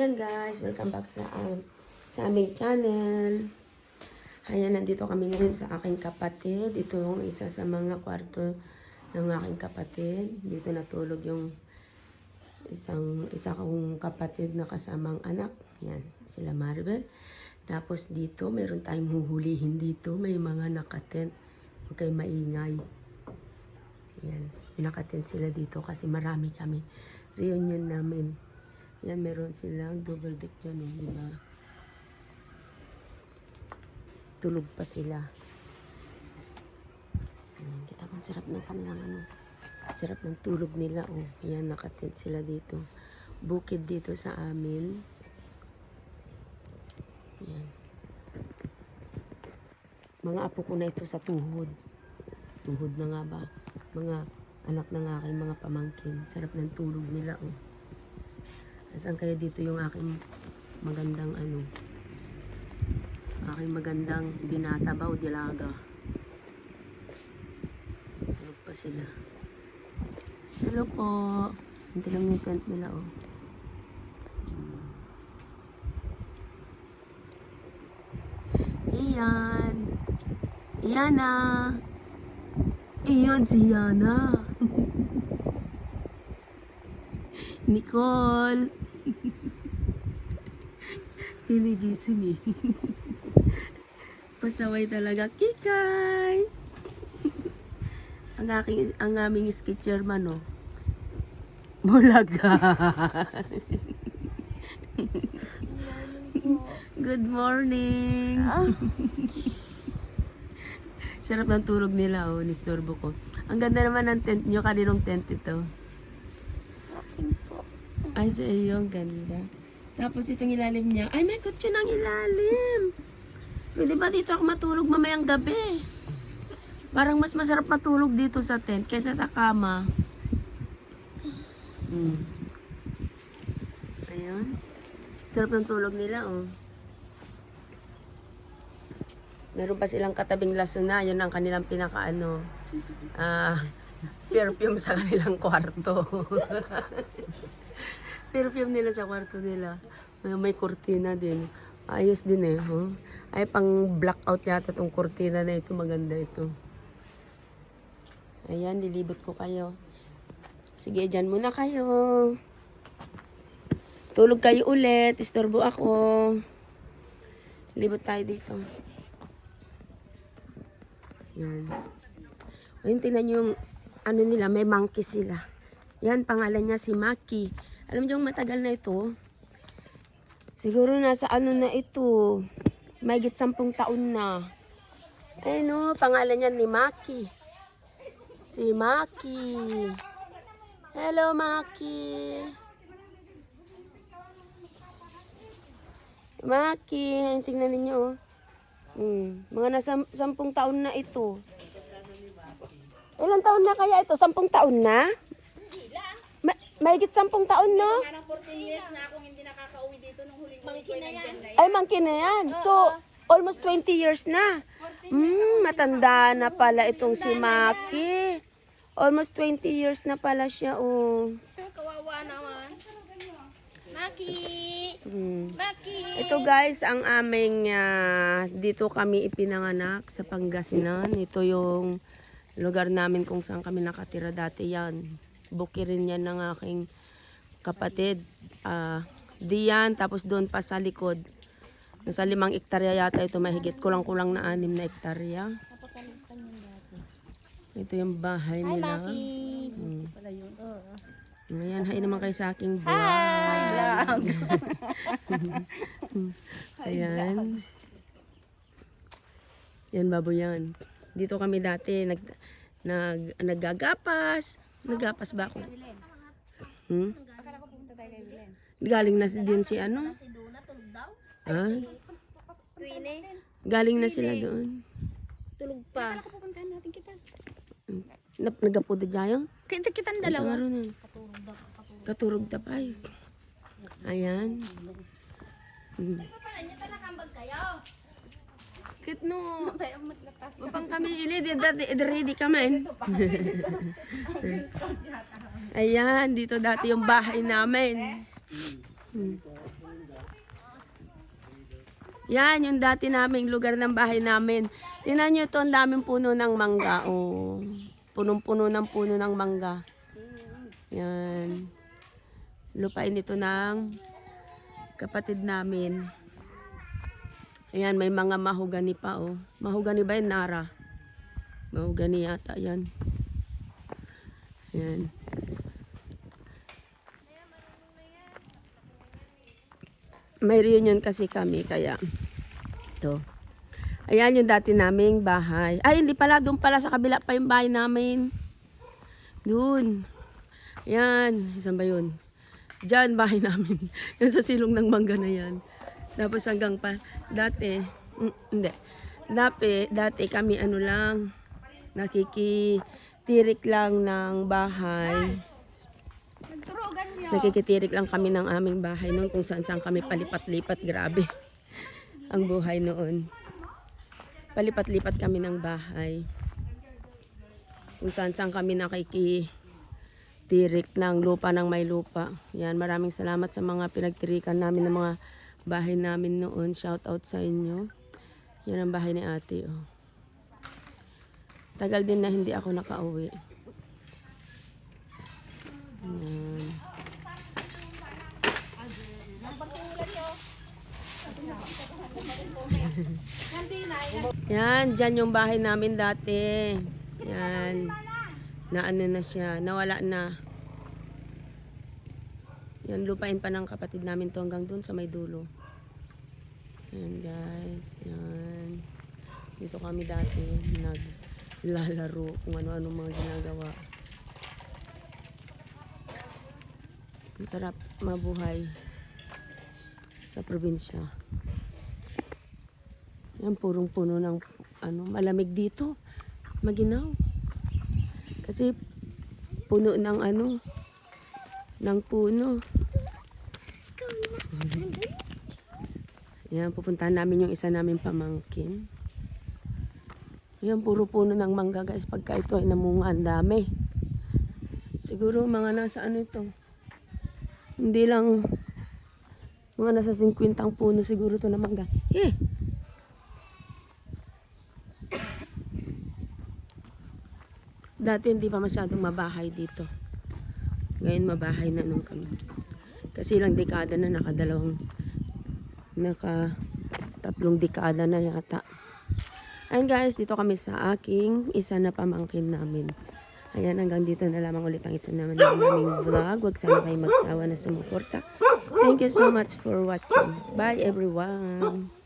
guys, welcome back sa um, sa aming channel. Ayan, nandito kami ngayon sa aking kapatid. Ito yung isa sa mga kwarto ng aking kapatid. Dito natulog yung isang isa kong kapatid na kasamang anak. Yan, sila Maribel. Tapos dito, meron tayong huhulihin dito. May mga nakatent. Huwag kayo maingay. Yan, nakatent sila dito kasi marami kami. Reunion namin. Yan, meron silang double deck dyan, oh, di ba? Tulog pa sila. Ayan, kita ang sarap ng kanilang ano. Sarap ng tulog nila, oh. Yan, nakatent sila dito. Bukid dito sa amin. Yan. Mga apo ko na ito sa tuhod. Tuhod na nga ba? Mga anak ng aking mga pamangkin. Sarap ng tulog nila, oh. Asan kaya dito yung aking magandang ano? Aking magandang binata ba o dilaga? Tulog pa sila. Hello po. Hindi lang yung tent nila oh. Iyan. Iyana. Iyon si Yana. Nicole. Hinigising eh. Pasaway talaga. Kikay! ang aking, ang aming sketcher man, oh. Mulaga. Good morning. Sarap ng tulog nila, oh. Nistorbo ko. Ang ganda naman ng tent nyo. Kaninong tent ito? Ay, sa iyo, ang ganda. Tapos itong ilalim niya, ay may kutso ng ilalim. Pwede ba dito ako matulog mamayang gabi? Parang mas masarap matulog dito sa tent kaysa sa kama. Hmm. Ayun. Sarap ng tulog nila, oh. Meron pa silang katabing lasuna. Yun ang kanilang pinaka, ano, ah, perfume sa kanilang kwarto. perfume nila sa kwarto nila. May, may kurtina din. Ayos din eh. Huh? Ay, pang blackout yata tong kurtina na ito. Maganda ito. Ayan, lilibot ko kayo. Sige, dyan muna kayo. Tulog kayo ulit. Istorbo ako. Libot tayo dito. Yan. Ayun, tingnan yung ano nila, may monkey sila. Yan, pangalan niya si Maki. Alam niyo matagal na ito? Siguro nasa ano na ito. May sampung taon na. Ay no, pangalan niya ni Maki. Si Maki. Hello, Maki. Maki, ayun, tingnan ninyo. Hmm, mga nasa sampung taon na ito. Ilang taon na kaya ito? Sampung taon na? Ma mahigit sampung taon, no? Parang 14 years na akong hindi nakaka-uwi dito nung huling uwi ko na yan. Ay, mangkin na yan. So, almost 20 years na. Hmm, matanda na pala itong si Maki. Almost 20 years na pala siya, oh. Kawawa naman. Maki! Hmm. Maki! Ito guys, ang aming ah, dito kami ipinanganak sa Pangasinan. Ito yung lugar namin kung saan kami nakatira dati yan. Buki rin yan ng aking kapatid. Ah, diyan, tapos doon pa sa likod. Nasa limang ektarya yata ito, mahigit kulang-kulang na anim na ektarya. Ito yung bahay nila. Hmm. Ayan, hi naman kayo sa aking vlog. Vlog! Ayan. Yan, babo yan. Dito kami dati nag, nag, naggagapas. Naggapas ba ako? Hmm? Galing na si- din si ano? Si Duna tulog daw? Ha? Twine? Galing na sila doon. Tulog pa. Nap, nagapuda dyan? Kita kita Dalawa. Katurog Katurog tapay. Ayan. Hmm. Pala nyo ta nakambag kayo. Kit no. Upang kami ili, di, di, kami. Ayan, dito dati yung bahay namin. Yan, yung dati naming lugar ng bahay namin. Tingnan nyo ito, ang daming puno ng mangga. Oh. Punong-puno ng puno ng mangga. Yan. Lupain ito ng kapatid namin. Ayan, may mga mahugani pa, oh. Mahugani ba yun, Nara? Mahugani yata yan. Ayan. May reunion kasi kami, kaya ito. Ayan yung dati naming bahay. Ay, hindi pala. Doon pala sa kabila pa yung bahay namin. Doon. Ayan. Saan ba yun? Diyan, bahay namin. Yan sa silong ng mangga na yan. Tapos hanggang pa, dati, mm, hindi. Dati, dati kami ano lang, nakikitirik lang ng bahay. Nakikitirik lang kami ng aming bahay noon kung saan saan kami palipat-lipat. Grabe. Ang buhay noon. Palipat-lipat kami ng bahay. Kung saan saan kami nakikitirik ng lupa ng may lupa. Yan, maraming salamat sa mga pinagtirikan namin ng mga bahay namin noon. Shout out sa inyo. Yan ang bahay ni ate. Oh. Tagal din na hindi ako nakauwi. Yan. Yan, dyan yung bahay namin dati. Yan. Na ano na siya, nawala na. Yan, lupain pa ng kapatid namin to hanggang dun sa may dulo. Yan guys, yan. Dito kami dati naglalaro kung ano-ano mga ginagawa. Ang sarap mabuhay sa probinsya. Yan, purong puno ng ano, malamig dito. Maginaw. Kasi puno ng ano, ng puno. Yan, pupuntahan namin yung isa namin pamangkin. Yan, puro puno ng mangga guys. Pagka ito ay namunga, ang dami. Siguro mga nasa ano ito. Hindi lang mga nasa 50 ang puno siguro to na mangga. Eh! Dati hindi pa masyadong mabahay dito. Ngayon mabahay na nung kami. Kasi ilang dekada na nakadalawang naka tatlong dekada na yata. Ayun guys, dito kami sa aking isa na pamangkin namin. Ayan, hanggang dito na lamang ulit ang isa naman ng naming vlog. Huwag sana kayo magsawa na sumuporta. Thank you so much for watching. Bye everyone!